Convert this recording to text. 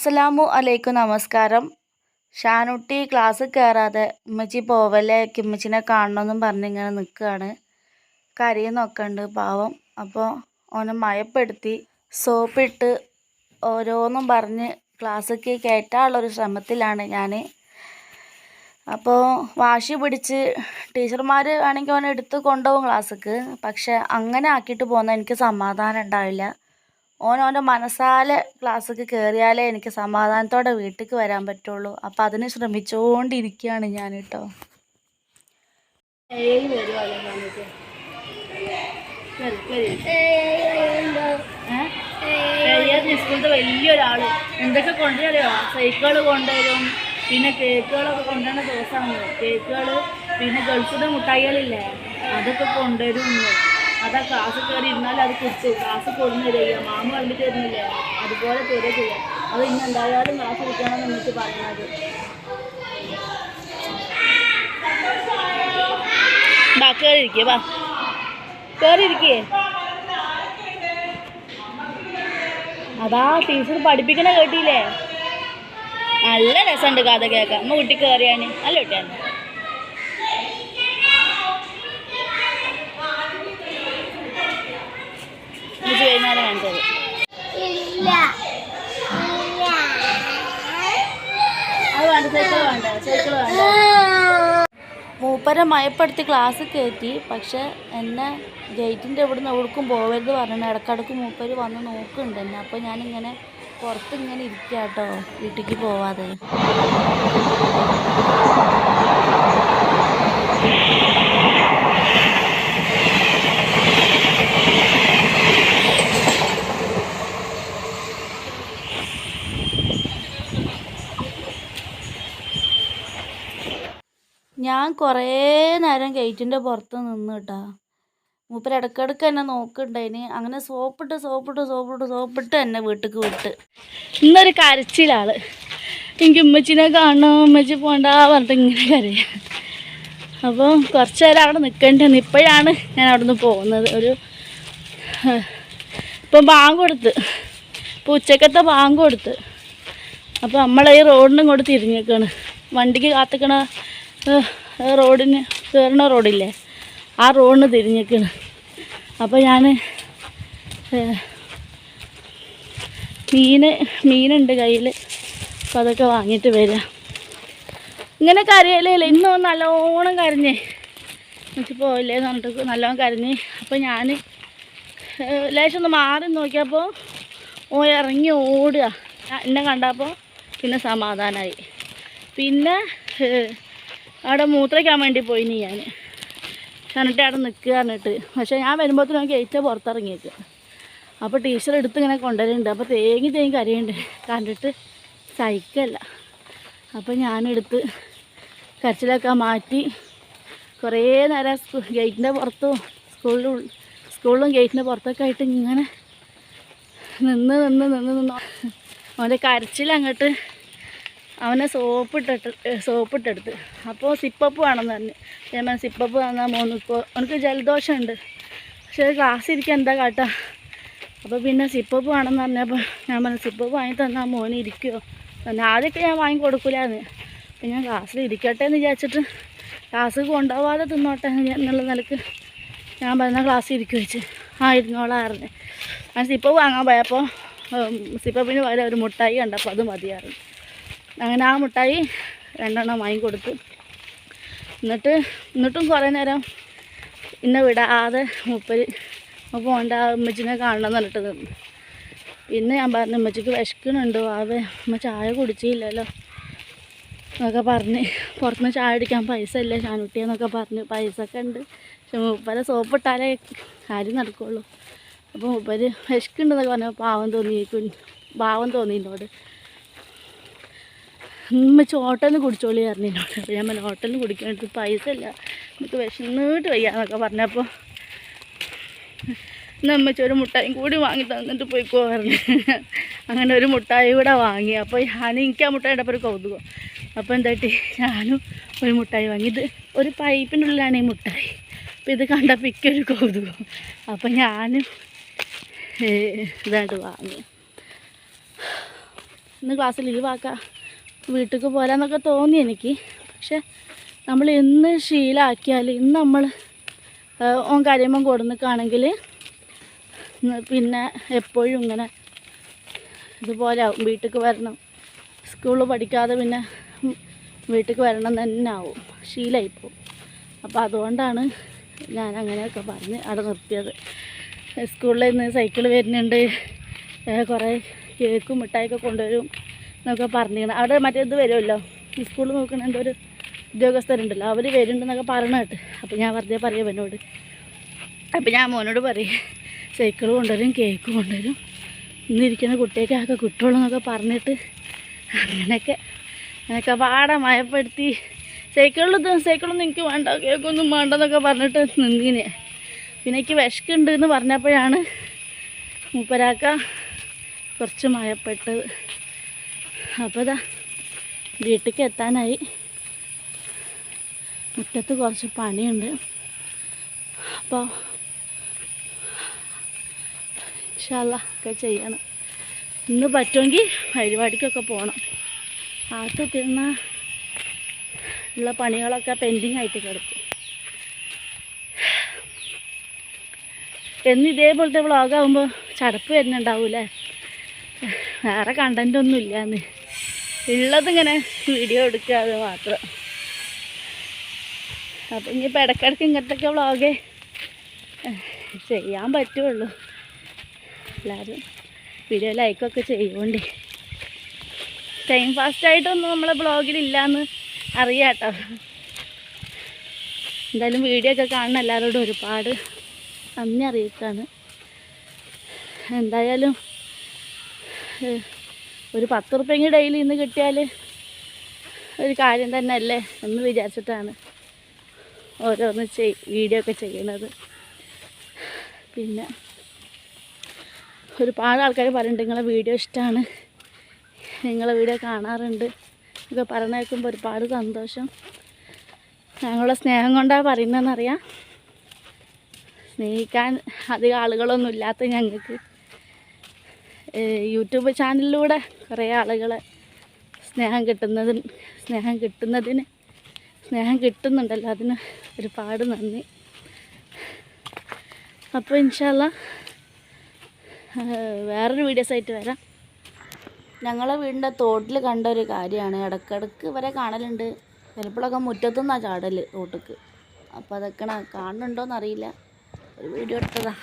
അസ്സലാമു അലൈക്കും നമസ്കാരം. ഷാനുട്ടി ക്ലാസ് കയറാതെ ഉമ്മച്ചി പോവല്ലേ കിമ്മച്ചിനെ കാണണമെന്നും പറഞ്ഞ് ഇങ്ങനെ നിൽക്കുകയാണ് കരയുന്നൊക്കെ ഉണ്ട് പാവം. അപ്പോൾ ഓനെ മയപ്പെടുത്തി സോപ്പിട്ട് ഓരോന്നും പറഞ്ഞ് ക്ലാസ്സിലേക്ക് കയറ്റാനുള്ളൊരു ശ്രമത്തിലാണ് ഞാൻ അപ്പോൾ വാശി പിടിച്ച് ടീച്ചർമാർ വേണമെങ്കിൽ ഓനെ എടുത്ത് കൊണ്ടുപോകും ക്ലാസ്സിക്ക്. പക്ഷെ അങ്ങനെ ആക്കിയിട്ട് പോകുന്ന എനിക്ക് സമാധാനം ഉണ്ടാവില്ല. ഓൻ മനസ്സാല ക്ലാസ്സിക്ക് കയറിയാലേ എനിക്ക് സമാധാനത്തോടെ വീട്ടിലേക്ക് വരാൻ പറ്റുള്ളൂ. അപ്പം അതിന് ശ്രമിച്ചുകൊണ്ടിരിക്കുകയാണ് ഞാൻ കേട്ടോ വലിയൊരാൾ. എന്തൊക്കെ കൊണ്ടുവരുമോ സൈക്കിൾ കൊണ്ടുവരും പിന്നെ കേക്കുകളൊക്കെ കൊണ്ടുവരുന്ന ദിവസമാണ്. കേക്കുകൾ പിന്നെ ഗൾഫിലെ മുട്ടായികളില്ലേ? അതൊക്കെ കൊണ്ടുവരും അതാ ക്ലാസ് കയറി ഇരുന്നാൽ അത് കുറിച്ച് ക്ലാസ് കൊടുന്ന് തരിക മാമ കണ്ടിട്ട് തരുന്നില്ലേ? അതുപോലെ തരിക ചെയ്യാം. അത് ഇന്ന് എന്തായാലും ക്ലാസ് എടുക്കണമെന്ന് എന്നിട്ട് പറയുന്നത് അതാ ടീച്ചർ പഠിപ്പിക്കണ കേട്ടില്ലേ? നല്ല രസമുണ്ട് കഥ കേക്കാം അമ്മ കുട്ടി കയറിയാണ് നല്ല കുട്ടിയാണ് ഇത് വൈകുന്നേരം കാണിച്ചത് അത് വേണ്ട സൈക്കിൾ വേണ്ട സൈക്കിൾ വേണ്ട മൂപ്പരെ മയപ്പെടുത്തി ക്ലാസ് കയറ്റി പക്ഷെ എന്നെ ഗേറ്റിന്റെ ഇവിടുന്ന് എവിടേക്കും പോകരുത് പറഞ്ഞു ഇടക്കിടക്ക് മൂപ്പര് വന്ന് നോക്കുന്നുണ്ട് എന്നെ. അപ്പോൾ ഞാനിങ്ങനെ പുറത്ത് ഇങ്ങനെ കേട്ടോ വീട്ടിലേക്ക് പോവാതെ ഞാൻ കുറേ നേരം ഗേറ്റിന്റെ പുറത്ത് നിന്ന് കേട്ടാ മൂപ്പര് ഇടയ്ക്കിടയ്ക്ക് എന്നെ നോക്കുന്നുണ്ടായിന് അങ്ങനെ സോപ്പിട്ട് സോപ്പിട്ട് സോപ്പിട്ട് സോപ്പിട്ട് എന്നെ വീട്ടിക്ക് വിട്ട്. ഇന്നൊരു കരച്ചിലാൾ. എനിക്ക് ഉമ്മച്ചിനെ കാണണം ഉമ്മച്ചി പോണ്ട പറഞ്ഞിട്ട് ഇങ്ങനെ കരയാം. അപ്പോൾ കുറച്ച് നേരം അവിടെ നിൽക്കേണ്ടി ഇപ്പോഴാണ് ഞാൻ അവിടെ നിന്ന് പോകുന്നത്. ഒരു ഇപ്പം ബാങ്ക് കൊടുത്ത്. ഇപ്പോൾ ഉച്ചക്കത്തെ ബാങ്ക് കൊടുത്ത്. അപ്പോൾ നമ്മളെ ഈ റോഡിനും കൂടെ തിരിഞ്ഞേക്കാണ്. വണ്ടിക്ക് കാത്തിക്കണ റോഡിന് കയറണ റോഡില്ലേ? ആ റോഡിന് തിരിഞ്ഞേക്കാണ് അപ്പോൾ ഞാൻ മീൻ മീനുണ്ട് കയ്യിൽ അപ്പോൾ അതൊക്കെ വാങ്ങിയിട്ട് വരാം. ഇങ്ങനെ കരയല്ലേ ഇന്ന് നല്ലോണം കരഞ്ഞേ. എനിക്ക് പോയില്ലേ പറഞ്ഞിട്ട് നല്ലോണം കരഞ്ഞ്. അപ്പോൾ ഞാൻ ലേശം ഒന്ന് മാറി നോക്കിയപ്പോൾ ഓ ഇറങ്ങി ഓടുക. എന്നെ കണ്ടപ്പോൾ പിന്നെ സമാധാനമായി പിന്നെ അവിടെ മൂത്രയ്ക്കാൻ വേണ്ടി പോയി നീ ഞാൻ. എന്നിട്ട് അവിടെ നിൽക്കുക എന്നിട്ട് പക്ഷേ ഞാൻ വരുമ്പോഴത്തേനും ഗേറ്റ് പുറത്തിറങ്ങിയേക്ക്. അപ്പോൾ ടീച്ചർ എടുത്ത് ഇങ്ങനെ കൊണ്ടുവരുന്നുണ്ട് അപ്പോൾ തേങ്ങി തേങ്ങി കരയുണ്ട്. കണ്ടിട്ട് സഹിക്കല്ല. അപ്പോൾ ഞാനെടുത്ത് കരച്ചിലൊക്കെ മാറ്റി കുറേ നേരം ഗേറ്റിന്റെ പുറത്തും സ്കൂളിലും സ്കൂളിലും ഗേറ്റിന്റെ പുറത്തൊക്കെ ആയിട്ട് ഇങ്ങനെ നിന്ന് നിന്ന് നിന്ന് നിന്ന്. അവന്റെ കരച്ചിലങ്ങോട്ട് അവനെ സോപ്പിട്ടിട്ട് സോപ്പിട്ടെടുത്ത് അപ്പോൾ സിപ്പപ്പ് വേണമെന്ന് പറഞ്ഞു. ഞാൻ സിപ്പപ്പ് തന്നാൽ മൂന്ന് ഇപ്പോൾ അവനക്ക് ജലദോഷമുണ്ട് പക്ഷേ ക്ലാസ് ഇരിക്കാൻ എന്താ കാട്ടാ? അപ്പോൾ പിന്നെ സിപ്പപ്പ് വേണമെന്ന് പറഞ്ഞപ്പോൾ ഞാൻ പറഞ്ഞു സിപ്പപ്പ് വാങ്ങി തന്നാൽ മോന് ഇരിക്കുമോ തന്നെ ആദ്യമൊക്കെ ഞാൻ വാങ്ങി കൊടുക്കില്ലാന്ന് അപ്പം ഞാൻ ക്ലാസ്സിൽ ഇരിക്കട്ടെ എന്ന് വിചാരിച്ചിട്ട് ക്ലാസ് കൊണ്ടുപോവാതെ തിന്നോട്ടെ എന്നുള്ള നിലയ്ക്ക് ഞാൻ പറഞ്ഞ ക്ലാസ്സിൽ ഇരിക്കു വെച്ച്. ആ ഇരുന്നോളായിരുന്നു ഞാൻ സിപ്പപ്പ് വാങ്ങാൻ പോയപ്പോൾ സിപ്പപ്പിന് പകരം ഒരു മുട്ടായി കണ്ടപ്പോൾ അത് മതിയായിരുന്നു. അങ്ങനെ ആ മുട്ടായി രണ്ടെണ്ണം വാങ്ങിക്കൊടുത്തു. എന്നിട്ട് എന്നിട്ടും കുറേ നേരം ഇന്നെ വിടാതെ മുപ്പര് ആ ഉമ്മച്ചിനെ കാണണം എന്നിട്ട് നിന്നു. പിന്നെ ഞാൻ പറഞ്ഞു ഉമ്മച്ചിക്ക് വിശക്കണുണ്ട് ആവെ അമ്മ ചായ കുടിച്ചില്ലല്ലോ എന്നൊക്കെ പറഞ്ഞ് പുറത്തുനിന്ന് ചായ അടിക്കാൻ പൈസ ഇല്ല ഷാനുട്ടിയെന്നൊക്കെ പറഞ്ഞ് പൈസ ഒക്കെ ഉണ്ട്. പക്ഷെ മൂപ്പരെ സോപ്പിട്ടാലേ കാര്യം നടക്കുള്ളൂ. അപ്പോൾ മൂപ്പര് വിശക്കുണ്ടെന്നൊക്കെ പറഞ്ഞാൽ പാവം തോന്നി പാവം തോന്നി എന്നോട് ഉമ്മച്ച് ഹോട്ടലിൽ കുടിച്ചോളി പറഞ്ഞു അപ്പോൾ ഞാൻ പറഞ്ഞു ഹോട്ടലിൽ കുടിക്കാൻ പൈസ ഇല്ല. നമുക്ക് വിശന്നിട്ട് വയ്യാന്നൊക്കെ പറഞ്ഞപ്പോൾ എന്നാൽ അമ്മച്ചി ഒരു മുട്ടായും കൂടി വാങ്ങി തന്നിട്ട് പോയിക്കോ പറഞ്ഞു. അങ്ങനെ ഒരു മുട്ടായി കൂടെ വാങ്ങി. അപ്പോൾ ഞാൻ എനിക്ക് ആ മുട്ടായി ഇടപ്പോൾ ഒരു കൗതുകം. അപ്പോൾ എന്തായിട്ട് ഞാനും ഒരു മുട്ടായി വാങ്ങി. ഇത് ഒരു പൈപ്പിന്റെ ഉള്ളിലാണ് ഈ മുട്ടായി. അപ്പോൾ ഇത് കണ്ടപ്പോൾ ഇക്കൊരു കൗതുകം. അപ്പോൾ ഞാനും ഇതായിട്ട് വാങ്ങി. ഇന്ന് ക്ലാസ് ലീവാക്കാം. വീട്ടിലേക്ക് പോരാന്നൊക്കെ തോന്നി എനിക്ക്. പക്ഷെ നമ്മൾ ഇന്ന് ശീലമാക്കിയാൽ ഇന്ന് നമ്മൾ ഓൻ കരയുമ്പം കൊടുന്നിക്കാണെങ്കിൽ പിന്നെ എപ്പോഴും ഇങ്ങനെ ഇതുപോലെ ആവും. വീട്ടിലേക്ക് വരണം. സ്കൂളിൽ പഠിക്കാതെ പിന്നെ വീട്ടിലേക്ക് വരണം തന്നെ ആവും. ശീലമായിപ്പോവും അപ്പോൾ അതുകൊണ്ടാണ് ഞാൻ അങ്ങനെയൊക്കെ പറഞ്ഞ് അവിടെ നിർത്തിയത്. സ്കൂളിൽ നിന്ന് സൈക്കിൾ വരുന്നുണ്ട്. കുറേ കേക്കും മിഠായിയൊക്കെ കൊണ്ടുവരും. എന്നൊക്കെ പറഞ്ഞിരുന്നു അവിടെ മറ്റേ ഇത് വരുമല്ലോ? ഈ സ്കൂളിൽ എന്തോ ഒരു ഉദ്യോഗസ്ഥരുണ്ടല്ലോ. അവർ വരുന്നുണ്ടെന്നൊക്കെ പറഞ്ഞ കേട്ട്. അപ്പോൾ ഞാൻ വെറുതെ പറയാം എന്നോട് അപ്പോൾ ഞാൻ മോനോട് പറയും സൈക്കിൾ കൊണ്ടുവരും കേക്ക് കൊണ്ടുവരും. ഇന്നിരിക്കുന്ന കുട്ടിയൊക്കെ ആകെ കിട്ടുള്ളൂ എന്നൊക്കെ പറഞ്ഞിട്ട് അങ്ങനെയൊക്കെ അങ്ങനെയൊക്കെ പാടെ മയപ്പെടുത്തി സൈക്കിളിൽ സൈക്കിളൊന്നും എനിക്ക് വേണ്ട കേക്കൊന്നും വേണ്ടെന്നൊക്കെ പറഞ്ഞിട്ട് നിന്നിനെ പിന്നെ എനിക്ക് വിശക്കുണ്ട് എന്ന് പറഞ്ഞപ്പോഴാണ് മൂപ്പരാക്ക കുറച്ച് മയപ്പെട്ടത്. അപ്പോൾ ഇതാ വീട്ടിലേക്ക് എത്താനായി മുറ്റത്ത് കുറച്ച് പണിയുണ്ട്. അപ്പോൾ ഇൻഷാല്ല ഒക്കെ ചെയ്യണം. ഇന്ന് പറ്റുമെങ്കിൽ പരിപാടിക്കൊക്കെ പോകണം ആട്ട് തിന്ന ഉള്ള പണികളൊക്കെ പെൻഡിങ് ആയിട്ട് കിടക്കും. എന്ന് ഇതേപോലത്തെ വ്ളോഗാകുമ്പോൾ ചടപ്പ് വരുന്നുണ്ടാവൂലേ വേറെ കണ്ടന്റ് ഒന്നും ഉള്ളതിങ്ങനെ വീഡിയോ എടുക്കുക അത് മാത്രം. അപ്പം ഇനിയിപ്പോൾ ഇടയ്ക്കിടയ്ക്ക് ഇങ്ങനത്തെ വ്ളോഗേ ചെയ്യാൻ പറ്റുള്ളൂ. എല്ലാവരും വീഡിയോ ലൈക്കൊക്കെ ചെയ്യുകൊണ്ടേ ടൈം ഫാസ്റ്റായിട്ടൊന്നും നമ്മളെ ബ്ലോഗിലില്ലാന്ന് അറിയാം കേട്ടോ എന്തായാലും വീഡിയോ ഒക്കെ കാണുന്ന എല്ലാവരോടും ഒരുപാട് നന്ദി അറിയിക്കാണ്. എന്തായാലും ഒരു പത്ത് റുപ്യെങ്കിൽ ഡെയിലി ഇന്ന് കിട്ടിയാൽ ഒരു കാര്യം തന്നെ അല്ലേ എന്ന് വിചാരിച്ചിട്ടാണ് ഓരോന്ന് ചെയ് വീഡിയോ ഒക്കെ ചെയ്യണത്. പിന്നെ ഒരുപാട് ആൾക്കാർ പറയുന്നുണ്ട് നിങ്ങളെ വീഡിയോ ഇഷ്ടമാണ് നിങ്ങളെ വീഡിയോ കാണാറുണ്ട്. ഇതൊക്കെ പറഞ്ഞു കേൾക്കുമ്പോൾ ഒരുപാട് സന്തോഷം. ഞങ്ങളുടെ സ്നേഹം കൊണ്ടാണ് പറയുന്നതെന്നറിയാം. സ്നേഹിക്കാൻ അധികം ആളുകളൊന്നും ഇല്ലാത്ത ഞങ്ങൾക്ക്. യൂട്യൂബ് ചാനലിലൂടെ കുറേ ആളുകളെ സ്നേഹം കിട്ടുന്നതിന് സ്നേഹം കിട്ടുന്നതിന് സ്നേഹം കിട്ടുന്നുണ്ടല്ലോ അതിന് ഒരുപാട് നന്ദി. അപ്പോൾ ഇൻഷാല്ല വേറൊരു വീഡിയോസ് ആയിട്ട് വരാം. ഞങ്ങളെ വീടിന്റെ തോട്ടിൽ കണ്ട ഒരു കാര്യമാണ്. ഇടക്കിടക്ക് വരെ കാണലുണ്ട്. ചിലപ്പോഴൊക്കെ മുറ്റത്തുനിന്നാണ് ചാടൽ തോട്ടക്ക്. അപ്പോൾ അതൊക്കെ കാണുന്നുണ്ടോയെന്നറിയില്ല ഒരു വീഡിയോ എടുത്തതാണ്